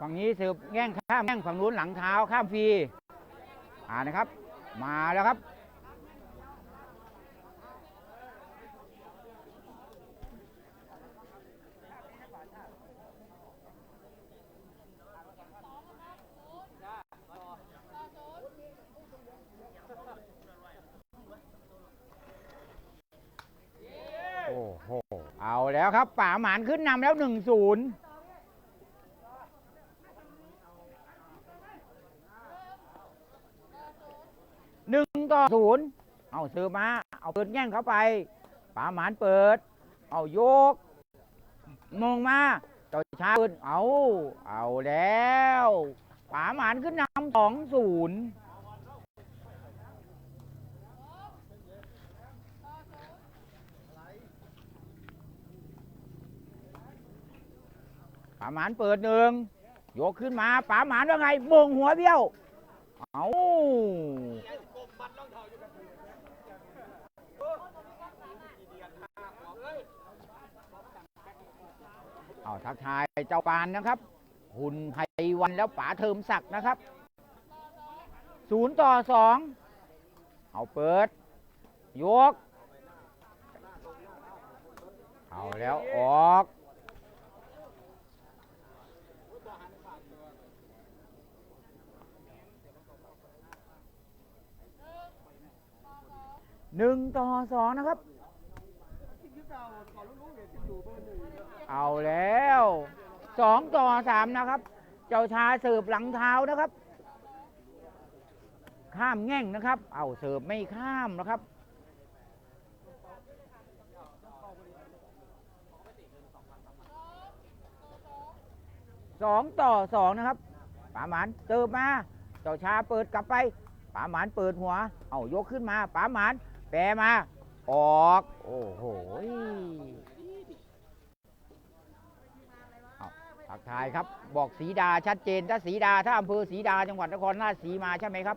ฝั่งนี้สืบแง่งข้ามแง่งฝั่งนู้นหลังเท้าข้ามฟรีอ่านะครับ มาแล้วครับ โอ้โห เอา แล้วครับป่าหมานขึ้นนำแล้วหนึ่งศูนย์หนึ่งต่อศูนย์เอาซื้อมา เอาเปิดแย่งเข้าไปป่าหมานเปิด เอาโยกมองมาเจ้าชาเปิดเอา เอาแล้วป่าหมานขึ้นนำสองศูนย์ หมานเปิดหนึ่งโยกขึ้นมาป่าหมานว่าไงมงหัวเบี้ยว เอาเอาทักทายเจ้าปานนะครับ หุ่นไพวันแล้วป๋าเทิมศักดิ์นะครับศูนย์ต่อสองเอาเปิด ยก เอาแล้วออก หนึ่งต่อสองนะครับ เอาแล้วสองต่อสามนะครับ เจ้าชาเสิร์ฟหลังเท้านะครับ ข้ามแง่งนะครับ เอาเสิร์ฟไม่ข้ามนะครับสองต่อสองนะครับป๋าหมานเติมมา เจ้าชาเปิดกลับไปป๋าหมานเปิดหัว เอายกขึ้นมาป๋าหมาน แปรมา ออก โอ้โหอาทักทายครับ บอกสีดาชัดเจน ถ้าสีดา ถ้าอำเภอสีดาจังหวัดนครราชสีมาใช่ไหมครับ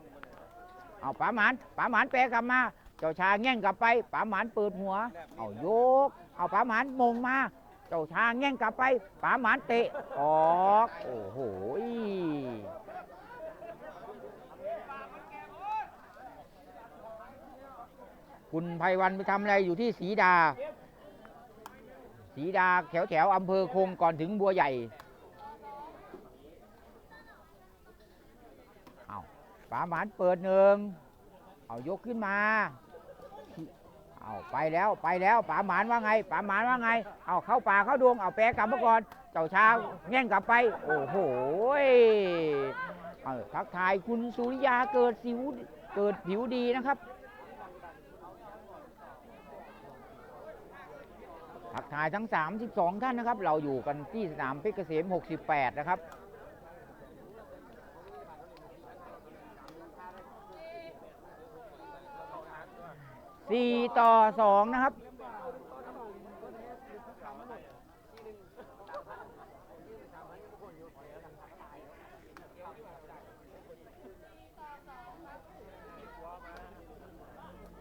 เอาป๋าหมานป๋าหมานแปรกลับมา เจ้าชาแง่งกลับไปป๋าหมานเปิดหัว เอาโยก เอาป๋าหมานมงมา เจ้าชาแง่งกลับไปป๋าหมานเตะ ออก โอ้โห คุณไพวันไปทำอะไรอยู่ที่สีดา สีดาแถวแถวอำเภอคงก่อนถึงบัวใหญ่เอาป๋าหมานเปิดหนึ่งเอายกขึ้นมาเอาไปแล้วไปแล้วป๋าหมานว่าไงป๋าหมานว่าไง เอาเข้าป่าเข้าดวงเอาแปรกลับมาก่อนเจ้าชาแย่งกลับไป โอ้โหเอาทักทายคุณสุริยาเกิดสิวเกิดผิวดีนะครับ ถ่ายทั้ง 32 ท่านนะครับ เราอยู่กันที่สนามเพชรเกษม 68 นะครับสี่ต่อสองนะครับ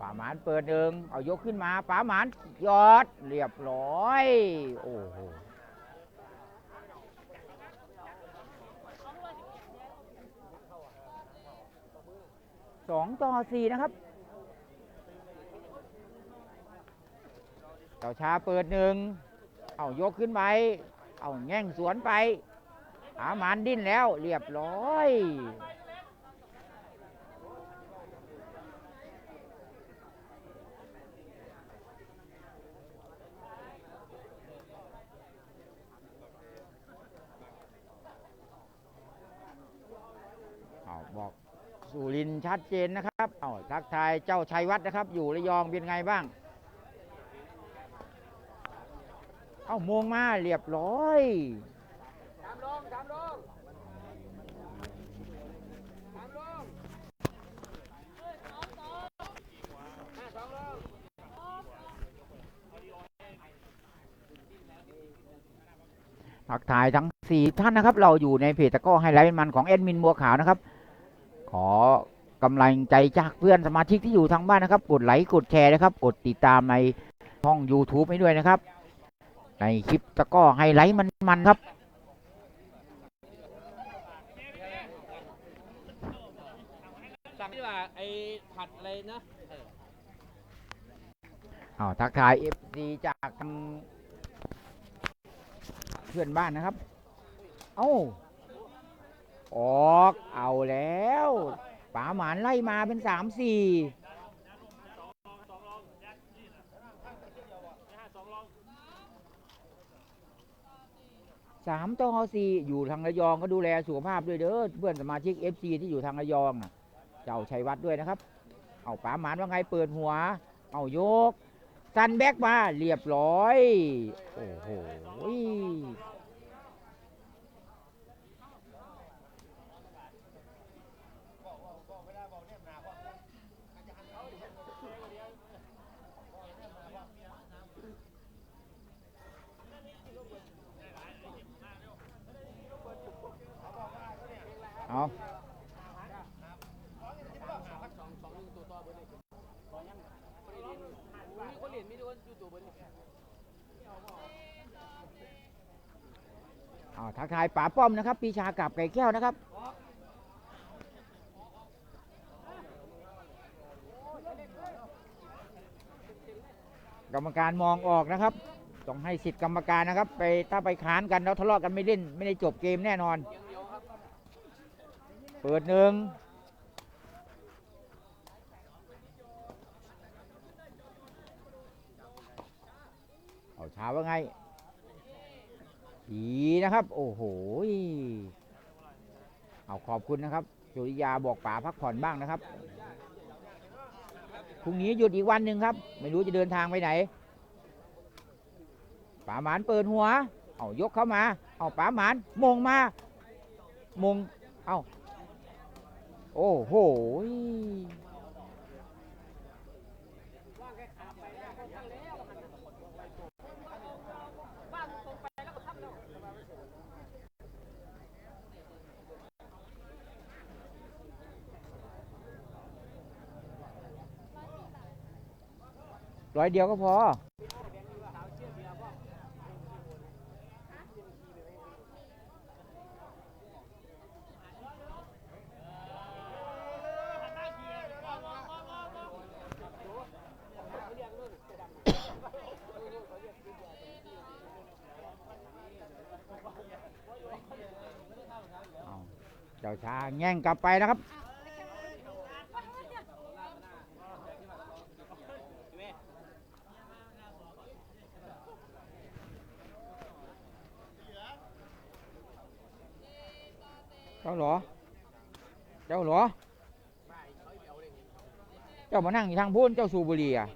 ป่าหมานเปิดหนึ่งเอายกขึ้นมาป่าหมานยอดเรียบร้อย โอ้โหสองต่อสี่นะครับเจ้าชาเปิดหนึ่ง เอายกขึ้นไป เอาแง่งสวนไปหาหมานดิ้นแล้วเรียบร้อย เอาบอกสุรินทร์ ชัดเจนนะครับเอาทักทายเจ้าชัยวัฒน์นะครับ อยู่ระยองเป็นไงบ้าง เอามงมาเรียบร้อยตามลงตามลงตามลงห้าสองลงทักทายทั้งสี่ท่านนะครับ เราอยู่ในเพจตะกร้อไฮไลท์มันของแอดมินบัวขาวนะครับ ขอ กำลังใจจากเพื่อนสมาชิกที่อยู่ทางบ้านนะครับ กดไลค์กดแชร์นะครับ กดติดตามในช่อง YouTube ให้ด้วยนะครับ ในคลิปตะกร้อไฮไลท์มันๆครับสั่งที่ว่าไอ้ผัดอะไรนะเออเอาทักทายเอฟซีจากทางเพื่อนบ้านนะครับ เอ้า ออก เอาแล้ว ป๋าหมานไล่มาเป็นสามสี่สามต่อสี่อยู่ทางระยองก็ดูแลสุขภาพด้วยเด้อเพื่อนสมาชิกเอฟซีที่อยู่ทางระยองนะเจ้าชัยวัฒน์ด้วยนะครับ เอาป๋าหมานว่าไงเปิดหัว เอายกซันแบกมาเรียบร้อย โอ้โห เอาเอยู่ตัวบนเอาทักทายป๋าป้อมนะครับ ปีชากับไก่แก้วนะครับกรรมการมองออกนะครับ ต้องให้สิทธิ์กรรมการนะครับ ไปถ้าไปค้านกันแล้วทะเลาะกันไม่เล่น ไม่ได้จบเกมแน่นอน เปิดหนึ่งเอาช้าว่าไงดีนะครับ โอ้โห เอาขอบคุณนะครับ สุริยาบอกป๋าพักผ่อนบ้างนะครับ พรุ่งนี้หยุดอีกวันหนึ่งครับ ไม่รู้จะเดินทางไปไหน ป๋าหมานเปิดหัว เอายกเข้ามา เอาป๋าหมานมงมา มง เอา โอ้โหร้อยเดียวก็พอ เจ้าชาแง่งกลับไปนะครับ เจ้าหรอ เจ้าหรอ เจ้ามานั่งอยู่ทางพูนเจ้าสูบุรีอะ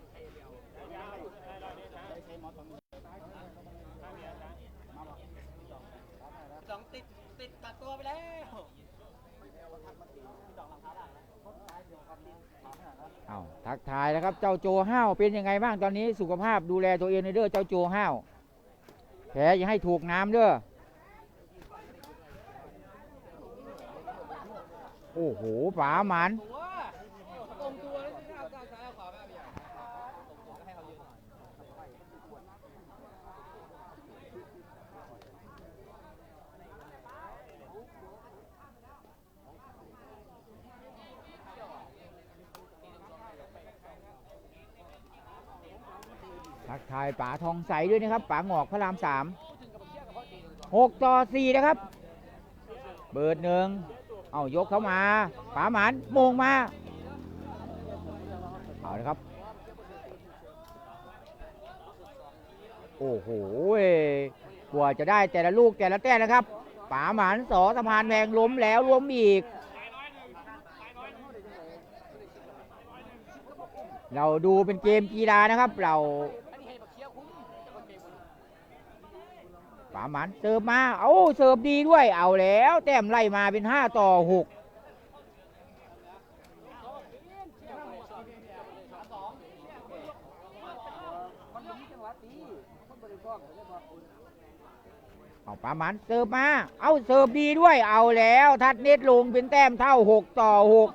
สองติดติดตัดตัวไปแล้ว เอา ทักทายนะครับ เจ้าโจห้าวเป็นยังไงบ้างตอนนี้สุขภาพดูแลตัวเองในเด้อเจ้าโจห้าวแผลอย่าให้ถูกน้ำเด้อโอ้โหป๋าหมัน ตัวตรงตัวแล้วจะเอาซ้ายเอาขวาไปเอาอย่างตรงตัวก็ให้เขายืนหน่อย ทัก ทายป๋าทองใสด้วยนะครับป๋าหงอกพระรามสามหกต่อสี่นะครับ เบิดหนึ่งเอายกเข้ามาป๋าหมันโมงมาเอาเลยครับ โอ้โหกว่าจะได้แต่ละลูกแต่ละแต้นะครับป๋าหมันสอสะพานแพงล้มแล้วล้มอีก เราดูเป็นเกมกีฬานะครับ เรา ปาหมันเสิร์ฟมา เอาเสิร์ฟดีด้วย เอาแล้ว แต้มไล่มาเป็นห้าต่อหกเอาปาหมันเสิร์ฟมา เอาเสิร์ฟดีด้วย เอาแล้ว ทัดเน็ตลงเป็นแต้มเท่าหกต่อหก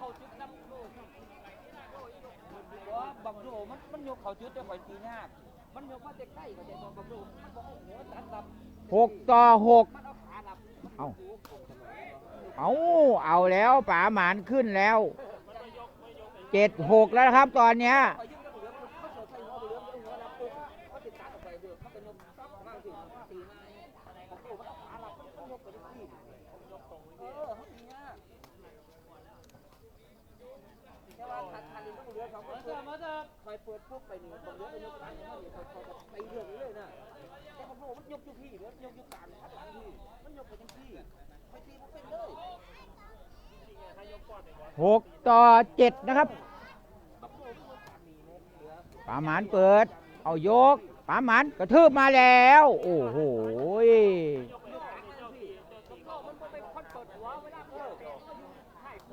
บังโดมันมันยกเขาจุดแต่ข่อยตียาก มันยกมาแต่ใกล้ก็ได้บังโดมันบอกโอ้โหตัดดับหกต่อหกมันเอาขาดับเอาเอาเอาแล้วป๋าหมานขึ้นแล้วเจ็ดหกแล้วนะครับ ตอนเนี้ยข่อยยึดกระเหลือเขาเสือใส่หัวเหลือเอาหัวรับปุ๊บเขาติดตาออกไปเดือดเขาเป็นยกซับมากสิตีง่ายบังโดมันเอาขาดับมันยกไปที่เออเขาตียากแค่ว่าทันทันต้องเหลือสองคนเสือมา เถอะคอยเปิดปุ๊บไปนึ่งบังเหลือไปยกหลังเขาเนี่ยคอยคอยไปเรื่องเลยนะแต่บังโดมันยกอยู่พี่มันยกอยู่กลางทัดหลังพี่มันยกไปทั้งพี่ไปตีมันเป็นเลยหกต่อเจ็ดนะครับป๋าหมานเปิด เอายกป๋าหมานกระทืบมาแล้ว โอ้โห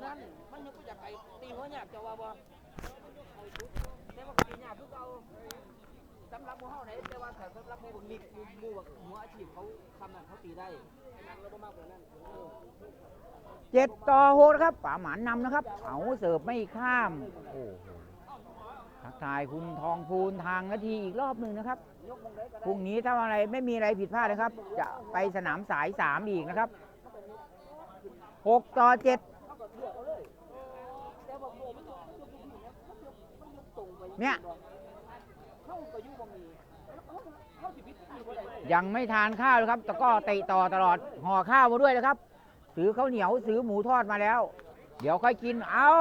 นั่นมันยังก็อยากไปตีหัวหยาบจะว่าบ่ แต่ว่าตีหยาบคือเอาสำหรับหมู่เฮาไหนแต่ว่าถ้าสำหรับหมู่บักนิกหมู่หมู่หัวอาชีพเขาทำนั่นเขาตีได้นั่งแล้วบ่มากกว่านั้นเออเจ็ดต่อหกนะครับป๋าหมานนำนะครับเอาเสิร์ฟไม่ข้ามโอ้โหทักทายคุณทองพูนทางนาทีอีกรอบหนึ่งนะครับยกมงได้ก็พรุ่งนี้ถ้าอะไรไม่มีอะไรผิดพลาดนะครับ จะไปสนามสายสามอีกนะครับหกต่อเจ็ด เขาก็เลือกเอาเลยแต่ว่าโมมันยกมันยกอยู่นี่นะมันยกมันยกตรงไป เนี่ยยังไม่ทานข้าวเลยครับ แต่ก็เตะต่อตลอดห่อข้าวมาด้วยนะครับซื้อข้าวเหนียวซื้อหมูทอดมาแล้ว เดี๋ยวค่อยกินเอา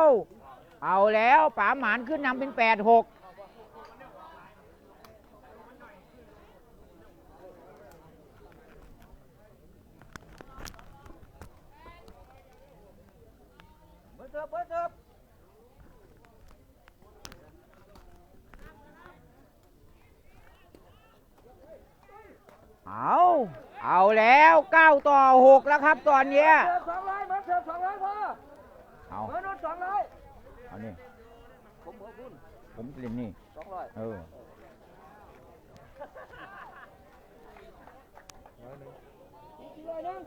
เอาแล้วป๋าหมานขึ้นนำเป็นแปดหกเบอร์เสิร์ฟเบอร์เสิร์ฟเอา เอาแล้วเก้าต่อหกแล้วครับตอนเนี้ยเสิร์ฟสองร้อยเหมือนเสิร์ฟสองร้อยพอเอาเหมือนโน้นสองร้อยเอานี่ผมเหมือนคุณผมเล่นนี่สองร้อยเอออีกกี่ร้อยนึง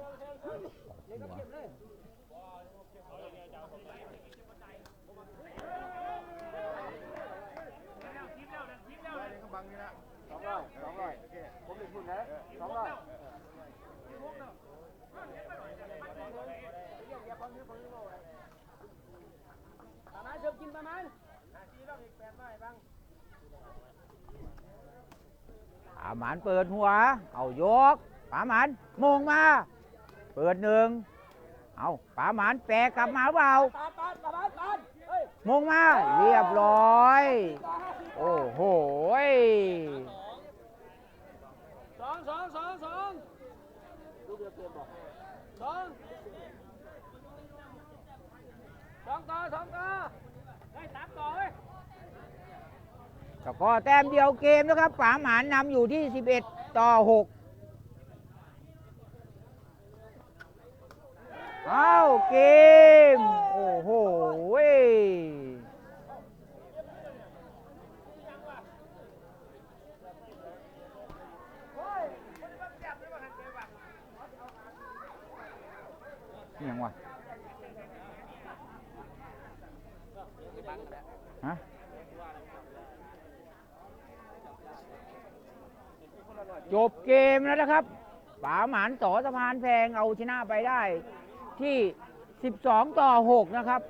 นี่ก็เก็บเลยสองร้อยสองร้อยผมเป็นคุณนะสองร้อยประมาณเสิร์ฟกิน ประมาณป๋าหมานเปิดหัว เอายกป๋าหมานมงมา เปิดหนึ่งเอาป๋าหมานแปรกลับมาเปล่าปาดปาดปาดปาดเฮ้ยมงมาเรียบร้อย โอ้โหยสองสองสองสองดูเดือดเกมบอกสองสองต่อสองต่อได้สามต่อเว้ย แต่ก็แต้มเดียวเกมนะครับป๋าหมานนำอยู่ที่ 11 ต่อ 6 เอาเกม โอ้โหยนี่ยังวะ จบเกมแล้วนะครับป๋าหมานสอสะพานแพงเอาชนะไปได้ที่ 12 ต่อ 6 นะครับ